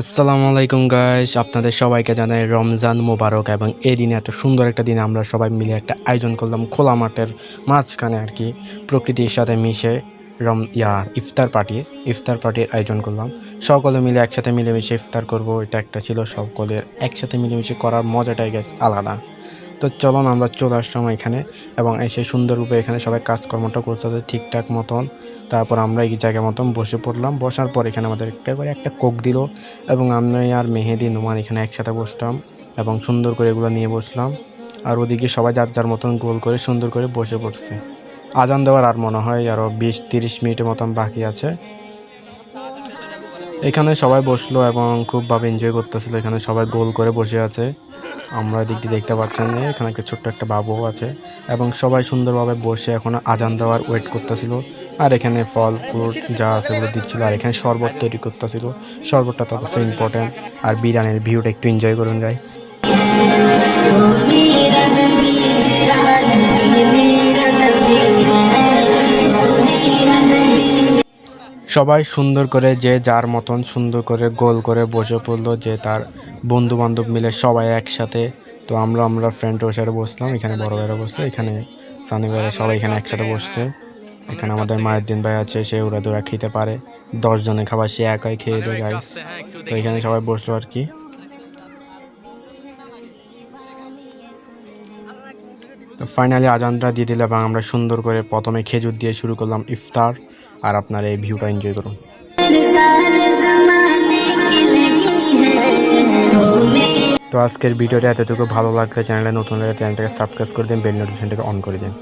আসসালামু আলাইকুম গাইস আপনাদের সবাইকে জানাই রমজান মোবারক এবং এই দিনে এত সুন্দর একটা দিনে আমরা সবাই মিলে একটা আয়োজন করলাম খোলা মাঠের মাঝখানে আর কি, প্রকৃতির সাথে মিশে রম, ইয়া, ইফতার পার্টির ইফতার পার্টির আয়োজন করলাম। সকলে মিলে একসাথে মিলেমিশে ইফতার করব, এটা একটা ছিল সকলের একসাথে মিলেমিশে করার মজাটাই গেছে আলাদা। তো চলুন আমরা চলে আসলাম এখানে এবং এসে সুন্দররূপে এখানে সবাই কাজকর্মটা করতেছে ঠিকঠাক মতন। তারপর আমরা এই জায়গা মতন বসে পড়লাম। বসার পর এখানে আমাদের একেবারে একটা কোক দিল এবং আমি আর মেহেদি, নোমান এখানে একসাথে বসলাম এবং সুন্দর করে এগুলো নিয়ে বসলাম। আর ওদিকে সবাই যার যার মতন গোল করে সুন্দর করে বসে পড়ছে। আজান দেওয়ার আর মনে হয় আরও বিশ, তিরিশ মিনিটের মতন বাকি আছে। এখানে সবাই বসল এবং খুবভাবে এনজয় করতেছিল। এখানে সবাই গোল করে বসে আছে। আমরা দিক দিয়ে দেখতে পাচ্ছেন যে এখানে একটা ছোট্ট একটা বাবু আছে এবং সবাই সুন্দরভাবে বসে এখন আজান দেওয়ার ওয়েট করতেছিল। আর এখানে ফল, ফ্রুট যা আছে ওগুলো দিচ্ছিল। আর এখানে শরবত তৈরি করতেছিল। শরবতটা তো অবশ্যই ইম্পর্টেন্ট আর বিরিয়ানির ভিউটা একটু এনজয় করুন গাইস সবাই সুন্দর করে, যে যার মতন সুন্দর করে গোল করে বসে পড়ল, যে তার বন্ধু বান্ধব মিলে সবাই একসাথে। তো আমরা আমরা ফ্রেন্ড সাথে বসলাম, এখানে বড় ভাইরা বসছে এখানে সানি ভাইরা সবাই এখানে একসাথে বসছে। এখানে আমাদের মায়ের দিন ভাই আছে, সে ওরা দোরা খেতে পারে। দশ জনের খাবার সে একাই খেয়ে দেয় গাইস তো এখানে সবাই বসল আর কি। ফাইনালি আজানটা দিয়ে দিলে এবং আমরা সুন্দর করে প্রথমে খেজুর দিয়ে শুরু করলাম ইফতার। আর আপনারা এই ভিউটা এনজয় করুন। তো আজকের ভিডিওটা এতটুকু। ভালো লাগছে চ্যানেলে নতুন লাগলে চ্যানেলটাকে সাবস্ক্রাইব করে দিন বেল নোটিফিকেশনটাকে অন করে দিন।